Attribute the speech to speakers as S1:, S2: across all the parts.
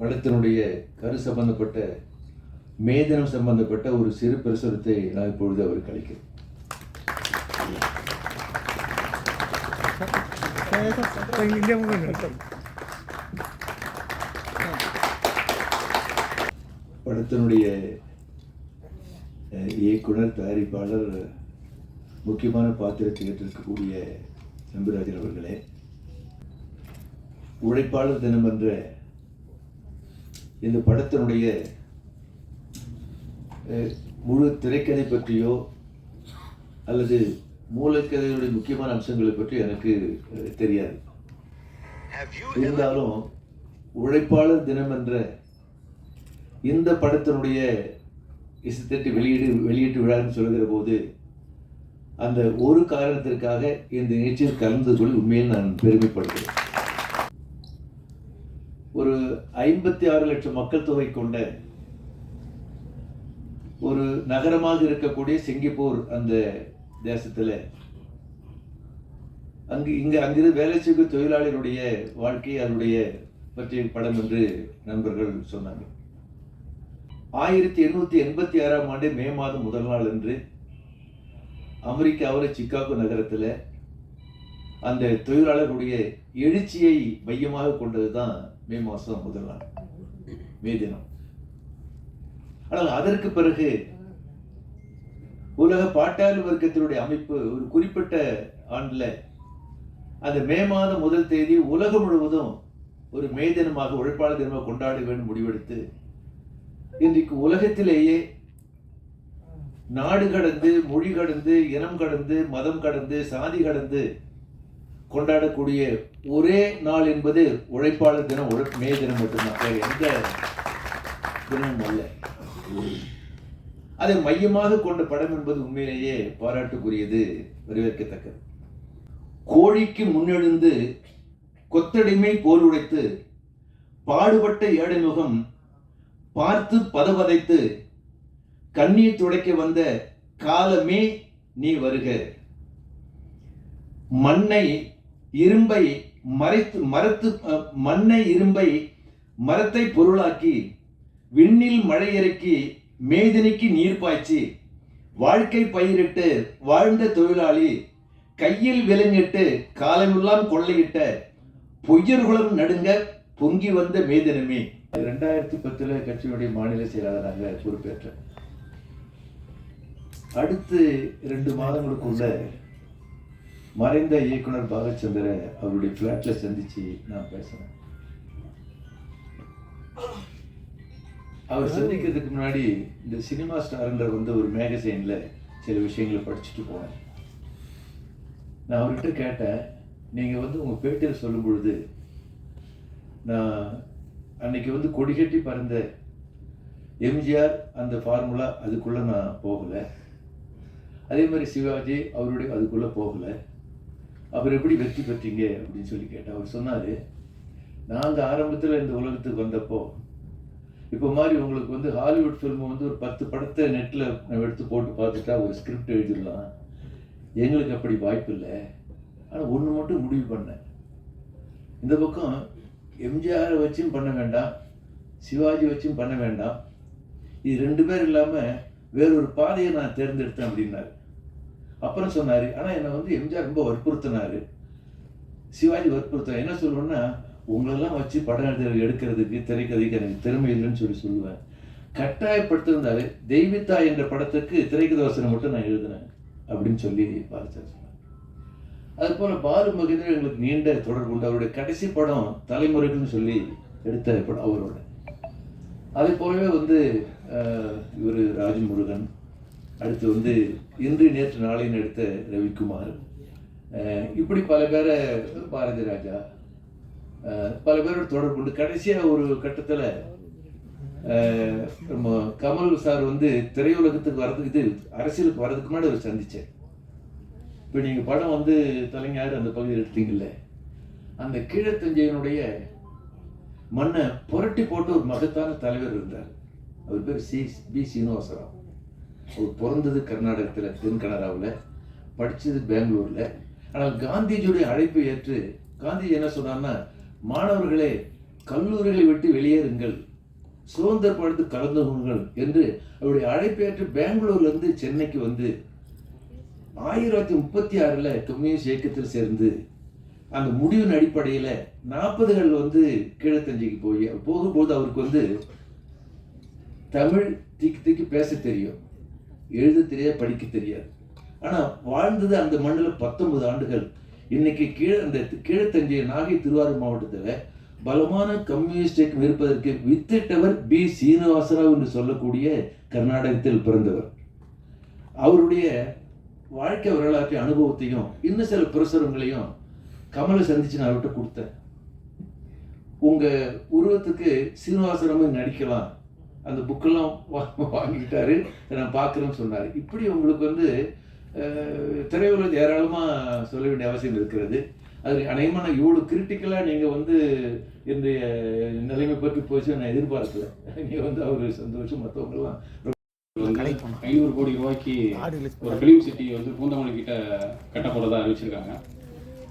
S1: வளத்தினுடைய கரு சம்பந்தப்பட்ட மேதனம் சம்பந்தப்பட்ட ஒரு சிறு பிரசுரத்தை நான் இப்பொழுது
S2: அவர் கழிக்கிறேன்
S1: படத்தினுடைய இயக்குனர் தயாரிப்பாளர் முக்கியமான பாத்திரத்தை ஏற்றிருக்கக்கூடிய நம்பிராஜன் அவர்களே உழைப்பாளர் தினம் என்ற இந்த படத்தினுடைய முழு திரைக்கதை பற்றியோ அல்லது மூலக்கதையுடைய முக்கியமான அம்சங்களை பற்றி எனக்கு தெரியாது. இருந்தாலும் உழைப்பாளர் தினம் என்ற இந்த படத்தினுடைய இசைத்தட்டு வெளியீடு வெளியீட்டு விழான்னு சொல்லுகிற போது அந்த ஒரு காரணத்திற்காக இந்த நிகழ்ச்சியில் கலந்து கொள்ள உண்மையில் நான் பெருமைப்படுகிறேன் ஒரு ஐம்பத்தி ஆறு லட்சம் மக்கள் தொகை கொண்ட ஒரு நகரமாக இருக்கக்கூடிய சிங்கப்பூர் அந்த தேசத்தில் அங்கு இங்கே அங்கிருந்து வேலை செய்யும் தொழிலாளர்களுடைய வாழ்க்கை அதனுடைய பற்றிய படம் என்று நண்பர்கள் சொன்னாங்க. ஆயிரத்தி எண்ணூத்தி எண்பத்தி ஆறாம் ஆண்டு மே மாதம் முதல் நாள் அன்று அமெரிக்காவில் சிக்காகோ நகரத்தில் அந்த தொழிலாளர்களுடைய எழுச்சியை மையமாக கொண்டது தான் மே மாசம் முதல் நாள். மே தினம். ஆனால் அதற்கு பிறகு உலக பாட்டாளி வர்க்கத்தினுடைய அமைப்பு ஒரு குறிப்பிட்ட ஆண்டுல அந்த மே மாதம் முதல் தேதி உலகம் முழுவதும் ஒரு மே தினமாக உழைப்பாளர் தினமாக கொண்டாட வேண்டும் முடிவெடுத்து இன்றைக்கு உலகத்திலேயே நாடு கடந்து மொழி கடந்து இனம் கடந்து மதம் கடந்து சாதி கடந்து கொண்டாடக்கூடிய ஒரே நாள் என்பது உழைப்பாளர் தினம் உழை மே தினம் மட்டும்தான். வேற எந்த தினமும் அல்ல. அதை மையமாக கொண்ட படம் என்பது உண்மையிலேயே பாராட்டுக்குரியது வரவேற்கத்தக்கது. கோழிக்கு முன்னெழுந்து கொத்தடிமை போல் உடைத்து பாடுபட்ட ஏழை முகம் பார்த்து பதவதைத்து கண்ணீர் துடைக்க வந்த காலமே நீ வருக. மண்ணை இரும்பை மறைத்து மரத்து மண்ணை இரும்பை மரத்தை பொருளாக்கி விண்ணில் மழை இறக்கி மேதினிக்கு நீர் பாய்ச்சி வாழ்க்கை பயிரிட்டு வாழ்ந்த தொழிலாளி கையில் விலங்கிட்டு காலமெல்லாம் கொள்ளையிட்ட பொய்யர்குளம் நடுங்க பொங்கி வந்த மேதினமே. ரெண்டாயிரத்தி பத்தில் கட்சியினுடைய மாநில செயலாளராக பொறுப்பேற்ற. அடுத்து ரெண்டு மாதங்களுக்குள்ள மறைந்த இயக்குனர் பாலச்சந்திர அவருடைய பிளாட்ல சந்திச்சு நான் பேசினேன் அவர் சந்திக்கிறதுக்கு முன்னாடி இந்த சினிமா ஸ்டார்ன்ற வந்து ஒரு மேகசைன்ல சில விஷயங்களை படிச்சுட்டு போனேன். நான் அவர்கிட்ட கேட்டேன் நீங்க வந்து உங்க பேட்டியில் சொல்லும் பொழுது நான் அன்னைக்கு வந்து கொடிகட்டி பறந்த எம்ஜிஆர் அந்த ஃபார்முலா அதுக்குள்ள நான் போகல. அதே மாதிரி சிவாஜி அவருடைய அதுக்குள்ள போகல. அவர் எப்படி வெற்றி பெற்றீங்க அப்படின்னு சொல்லி கேட்டேன். அவர் சொன்னாரு நாங்க ஆரம்பத்தில் இந்த உலகத்துக்கு வந்தப்போ இப்போ மாதிரி உங்களுக்கு வந்து ஹாலிவுட் ஃபில்ம் வந்து ஒரு பத்து படத்தை நெட்டில் எடுத்து போட்டு பார்த்துட்டா ஒரு ஸ்கிரிப்ட் எழுதிடலாம். எங்களுக்கு அப்படி வாய்ப்பு இல்லை. ஆனால் ஒன்று மட்டும் முடிவு பண்ணேன். இந்த பக்கம் எம்ஜிஆரை வச்சும் பண்ண வேண்டாம் சிவாஜி வச்சும் பண்ண வேண்டாம். இது ரெண்டு பேர் இல்லாமல் வேறொரு பாதையை நான் தேர்ந்தெடுத்தேன் அப்படின்னாரு. அப்புறம் சொன்னார். ஆனால் என்னை வந்து எம்ஜிஆர் ரொம்ப வற்புறுத்தினார். சிவாஜி வற்புறுத்த என்ன சொல்லுவேன்னா உங்களெல்லாம் வச்சு படம் எடுத்து எடுக்கிறதுக்கு திரைக்கதைக்கு எனக்கு திறமை இல்லைன்னு சொல்லி சொல்லுவேன். கட்டாயப்படுத்திருந்தாரு. தெய்வித்தா என்ற படத்துக்கு திரைக்கதை மட்டும் நான் எழுதினேன் அப்படின்னு சொல்லி பார்த்தேன் சொன்னார். அது போல பாலு மகேந்திரன் எங்களுக்கு நீண்ட தொடர்பு உண்டு. அவருடைய கடைசி படம் தலைமுறைகள்னு சொல்லி எடுத்த படம் அவரோட. அதே போலவே வந்து இவர் ராஜமுருகன் அடுத்து வந்து இன்று நேற்று நாளைன்னு எடுத்த ரவிக்குமார். இப்படி பல பேரை பாரதி ராஜா பல பேரோட தொடர்பு உண்டு. கடைசியாக ஒரு கட்டத்தில் நம்ம கமல் சார் வந்து திரையுலகத்துக்கு வர்றதுக்கு இது அரசியலுக்கு வர்றதுக்கு முன்னாடி அவர் சந்திச்சேன் இப்போ நீங்கள் படம் வந்து தலைஞாறு அந்த பகுதியில் எடுத்தீங்கல்ல அந்த கீழத்தஞ்சையனுடைய மண்ணை புரட்டி போட்டு ஒரு மகத்தான தலைவர் இருந்தார். அவர் பேர் சி பி சீனிவாசராவ். அவர் பிறந்தது கர்நாடகத்தில் தென்கனடாவில் படித்தது பெங்களூரில். ஆனால் காந்திஜியுடைய அழைப்பை ஏற்று காந்திஜி என்ன சொன்னார்னா மாணவர்களே கல்லூரிகளை விட்டு வெளியேறுங்கள். சுதந்திர படுத்து கலந்து கொள்ளுங்கள் என்று அவருடைய அழைப்பேற்று பெங்களூர்லேருந்து சென்னைக்கு வந்து ஆயிரத்தி தொள்ளாயிரத்தி முப்பத்தி ஆறில் கம்யூனிஸ்ட் இயக்கத்தில் சேர்ந்து அந்த முடிவின் அடிப்படையில் நாற்பதுகள் வந்து கீழத்தஞ்சிக்கு போய் போகும்போது அவருக்கு வந்து தமிழ் திக்கி திக்கி பேச தெரியும். எழுத தெரியாது படிக்க தெரியாது. ஆனா வாழ்ந்தது அந்த மண்ணில் பத்தொன்பது ஆண்டுகள். இன்னைக்கு கீழே அந்த கீழத்தஞ்சை நாகை திருவாரூர் மாவட்டத்துல பலமான கம்யூனிஸ்ட் இயக்கம் இருப்பதற்கு வித்திட்டவர் பி. சீனிவாசராவ் என்று சொல்லக்கூடிய கர்நாடகத்தில் பிறந்தவர். அவருடைய வாழ்க்கை வரலாற்று அனுபவத்தையும் இன்னும் சில பிரசுரங்களையும் கமலை சந்திச்சு நான் அவர்கிட்ட கொடுத்தேன். உங்க உருவத்துக்கு சீனிவாசனமும் நடிக்கலாம். அந்த புக்கெல்லாம் வாங்கிக்கிட்டாரு. நான் பார்க்குறேன்னு சொன்னார். இப்படி உங்களுக்கு வந்து திரையுலகம் ஏராளமாக சொல்ல வேண்டிய அவசியம் இருக்கிறது. அது அநேகமாக நான் இவ்வளோ கிரிட்டிக்கலாக நீங்கள் வந்து இன்றைய நிலைமை பற்றி போச்சு நான் எதிர்பார்க்கல. நீங்கள் வந்து அவர் சந்தோஷம் மற்றவங்கெல்லாம்
S3: ஐநூறு கோடி ரூபாய்க்கு ஒரு ஃபிலிம் சிட்டி வந்து பூந்தமல்லி கிட்ட கட்ட போறதா அறிவிச்சிருக்காங்க.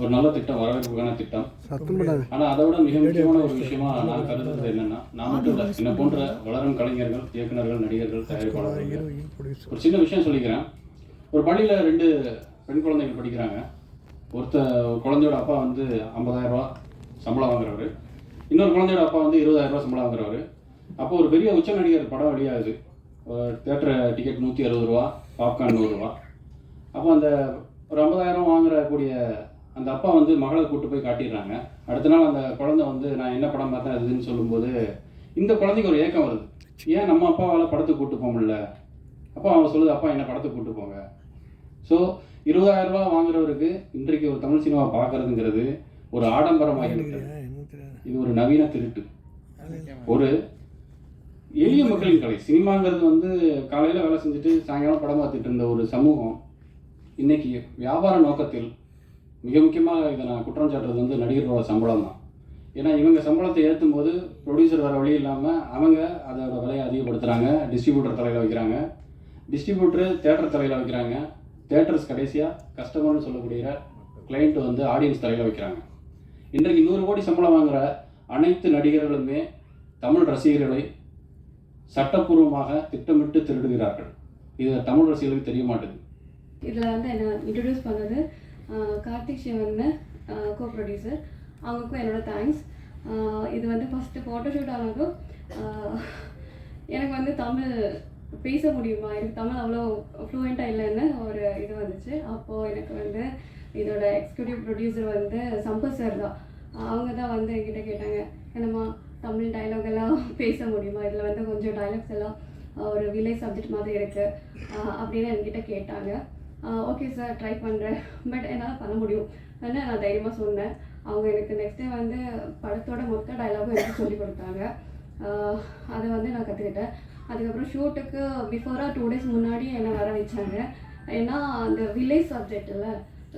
S3: ஒரு நல்ல திட்டம் வரவேற்புக்கான திட்டம்.
S2: சத்தம் போடாது.
S3: ஆனா அதை விட மிக முக்கியமான ஒரு விஷயமா நான் கருதுறது என்னன்னா நான் மட்டும் இல்ல என்ன போன்ற வளரும் கலைஞர்கள் இயக்குனர்கள் நடிகர்கள் தயாரிப்பாளர்கள். ஒரு சின்ன விஷயம் சொல்லிக்கிறேன். ஒரு பள்ளியில ரெண்டு பெண் குழந்தைகள் படிக்கிறாங்க. ஒருத்த ஒரு குழந்தையோட அப்பா வந்து 50000 ரூபாய் சம்பளம் வாங்குறவர். இன்னொரு குழந்தையோட அப்பா வந்து 20000 ரூபாய் சம்பளம் வாங்குறவர். அப்போ ஒரு பெரிய உச்ச நடிகர் படம் வெளியாகுது. தேட்டர் டிக்கெட் நூற்றி அறுபது ரூபா பாப்கார்ன் நூறுரூவா அப்போ அந்த ஒரு ஐம்பதாயிரம் வாங்குற கூடிய அந்த அப்பா வந்து மகளை கூட்டு போய் காட்டிடுறாங்க. அடுத்த நாள் அந்த குழந்தை வந்து நான் என்ன படம் பார்த்தேன் அது இதுன்னு சொல்லும்போது இந்த குழந்தைக்கு ஒரு ஏக்கம் வருது. ஏன் நம்ம அப்பாவால் படத்துக்கு கூட்டு போக முடியல? அப்போ அவன் சொல்லுது அப்பா என்ன படத்துக்கு கூட்டு போங்க. ஸோ இருபதாயிரம் ரூபாய் வாங்குறவருக்கு இன்றைக்கு ஒரு தமிழ் சினிமா பார்க்கறதுங்கிறது ஒரு ஆடம்பரமாகி
S2: தெரியாது
S3: இது ஒரு நவீன திருட்டு. ஒரு எளிய மக்களின் கலை. சினிமாங்கிறது வந்து காலையில் வேலை செஞ்சுட்டு சாயங்காலம் படம் பார்த்துட்டு இருந்த ஒரு சமூகம் இன்னைக்கு வியாபார நோக்கத்தில் மிக முக்கியமாக இதை நான் குற்றம் சாட்டுறது வந்து நடிகர்களோட சம்பளம் தான் ஏன்னா இவங்க சம்பளத்தை ஏற்றும் போது ப்ரொடியூசர் வர வழி இல்லாமல் அவங்க அதோட விலையை அதிகப்படுத்துகிறாங்க டிஸ்ட்ரிபியூட்டர் தலையில் வைக்கிறாங்க. டிஸ்ட்ரிபியூட்டர் தேட்டர் தலையில் வைக்கிறாங்க. தேட்டர்ஸ் கடைசியாக கஸ்டமர்னு சொல்லக்கூடிய கிளைண்ட் வந்து ஆடியன்ஸ் தலையில் வைக்கிறாங்க. இன்றைக்கு நூறு கோடி சம்பளம் வாங்குகிற அனைத்து நடிகர்களுமே தமிழ் ரசிகர்களை சட்டப்பூர்வமாக திட்டமிட்டு திருடுகிறார்கள். இது தமிழ் ரசிகர்களுக்கு தெரிய மாட்டேது
S4: இதில் வந்து என்ன இன்ட்ரடியூஸ் பண்ணது கார்த்திக் சிவன்னு கோ ப்ரொடியூசர் அவங்களுக்கும் என்னோட தேங்க்ஸ் இது வந்து ஃபஸ்ட்டு ஃபோட்டோஷூட் ஆனதும் எனக்கு வந்து தமிழ் பேச முடியுமா? எனக்கு தமிழ் அவ்வளோ ஃப்ளூயண்ட்டாக இல்லைன்னு ஒரு இது வந்துச்சு. அப்போது எனக்கு வந்து இதோட எக்ஸிக்யூட்டிவ் ப்ரொடியூசர் வந்து சம்பத் சார் தான். அவங்க தான் வந்து என்கிட்ட கேட்டாங்க என்னம்மா தமிழ் டைலாக் எல்லாம் பேச முடியுமா? இதில் வந்து கொஞ்சம் டைலாக்ஸ் எல்லாம் ஒரு வில்லேஜ் சப்ஜெக்ட் மாதிரி இருக்குது அப்படின்னு என்கிட்ட கேட்டாங்க. ஓகே சார் ட்ரை பண்ணுறேன் பட் என்னால் பண்ண முடியும். ஆனால் நான் தைரியமாக சொன்னேன். அவங்க எனக்கு நெக்ஸ்ட் டே வந்து படத்தோட மொத்த டைலாகும் எனக்கு சொல்லி கொடுத்தாங்க. அதை வந்து நான் கற்றுக்கிட்டேன் அதுக்கப்புறம் ஷூட்டுக்கு பிஃபோராக டூ டேஸ் முன்னாடி என்னை வர வச்சாங்க. ஏன்னா அந்த வில்லேஜ் சப்ஜெக்ட் இல்லை.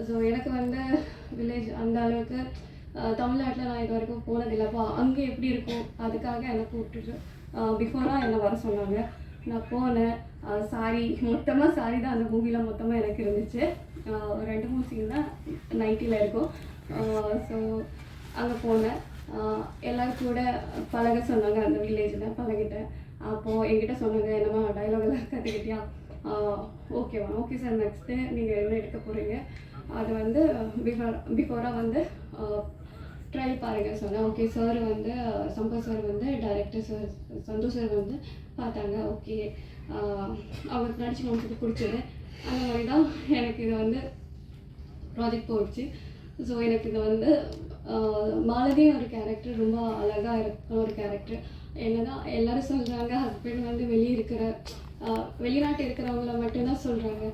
S4: ஸோ எனக்கு வந்து வில்லேஜ் அந்த அளவுக்கு தமிழ்நாட்டில் நான் இது வரைக்கும் போனதில்லப்பா அங்கே எப்படி இருக்கும்? அதுக்காக என்னை கூப்பிட்டுட்டு பிஃபோராக என்னை வர சொன்னாங்க. நான் போனேன். சாரி மொத்தமாக சாரி தான் அந்த மூவியில் மொத்தமாக எனக்கு இருந்துச்சு. ரெண்டு மூணு சீன் தான் நைட்டியில் இருக்கும். ஸோ அங்கே போனேன். ஆஹ் எல்லாரும் கூட பழக சொன்னாங்க அந்த வில்லேஜில் பழகிட்டேன் அப்போது என்கிட்ட சொன்னாங்க என்னமா dialogue எல்லாம் கற்றுக்கிட்டியா ஓகேவா ஓகே சார் நெக்ஸ்ட்டு நீங்கள் என்ன எடுக்க போகிறீங்க அது வந்து பிஃபோர் பிஃபோராக வந்து ட்ரையல் பாருங்க சொன்னேன். ஓகே சார் வந்து சம்பத் சார் வந்து டைரக்டர் சார் சந்தோஷ் சார் வந்து பார்த்தாங்க. ஓகே அவருக்கு நடிச்சு நமக்கு பிடிச்சது. அந்த மாதிரி தான் எனக்கு இது வந்து ப்ராஜெக்ட் போயிடுச்சு ஸோ எனக்கு இது வந்து மாலதி ஒரு கேரக்டர் ரொம்ப அழகாக இருக்கிற ஒரு கேரக்டர் என்னதான் எல்லாரும் சொல்கிறாங்க ஹஸ்பண்ட் வந்து வெளியே இருக்கிற வெளிநாட்டு இருக்கிறவங்கள மட்டும்தான் சொல்கிறாங்க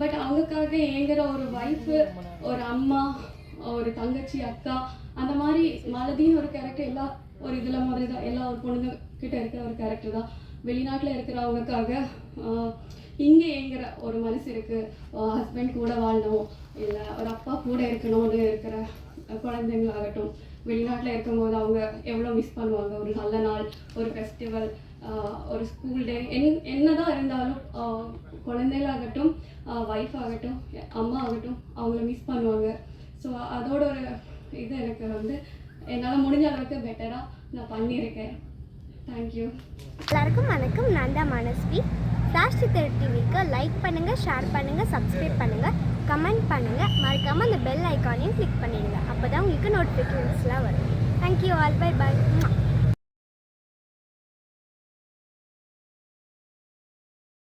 S4: பட் அவங்களுக்காக ஏங்குற ஒரு ஒய்ஃபு ஒரு அம்மா ஒரு தங்கச்சி அக்கா அந்த மாதிரி மலதின்னு ஒரு கேரக்டர் எல்லா ஒரு இதில் மாதிரி தான் எல்லா ஒரு பொண்ணுங்க கிட்ட இருக்கிற ஒரு கேரக்டர் தான். வெளிநாட்டில் இருக்கிறவங்களுக்காக இங்கே எங்கிற ஒரு மனசு இருக்குது ஹஸ்பண்ட் கூட வாழணும் இல்லை ஒரு அப்பா கூட இருக்கணும்னு இருக்கிற குழந்தைங்களாகட்டும். வெளிநாட்டில் இருக்கும்போது அவங்க எவ்வளோ மிஸ் பண்ணுவாங்க? ஒரு நல்ல நாள் ஒரு ஃபெஸ்டிவல் ஒரு ஸ்கூல் டே என் என்னதான் இருந்தாலும் குழந்தைகளாகட்டும் ஒய்ஃப் ஆகட்டும் அம்மா ஆகட்டும் அவங்கள மிஸ் பண்ணுவாங்க. ஸோ அதோட ஒரு இது எனக்கு வந்து என்னால் முடிஞ்ச அளவுக்கு பெட்டராக நான் பண்ணியிருக்கேன். தேங்க்யூ
S5: எல்லாருக்கும் வணக்கம். நான் தான் மனஸ்வி. ஃப்ளாஷ் சித்தர் டிவிக்கு லைக் பண்ணுங்கள் ஷேர் பண்ணுங்கள் சப்ஸ்கிரைப் பண்ணுங்கள் கமெண்ட் பண்ணுங்கள் மறக்காமல் அந்த பெல் ஐக்கானையும் கிளிக் பண்ணிடுங்க. அப்போ தான் உங்களுக்கு நோட்டிஃபிகேஷன்ஸ்லாம் வரும். Thank you all by by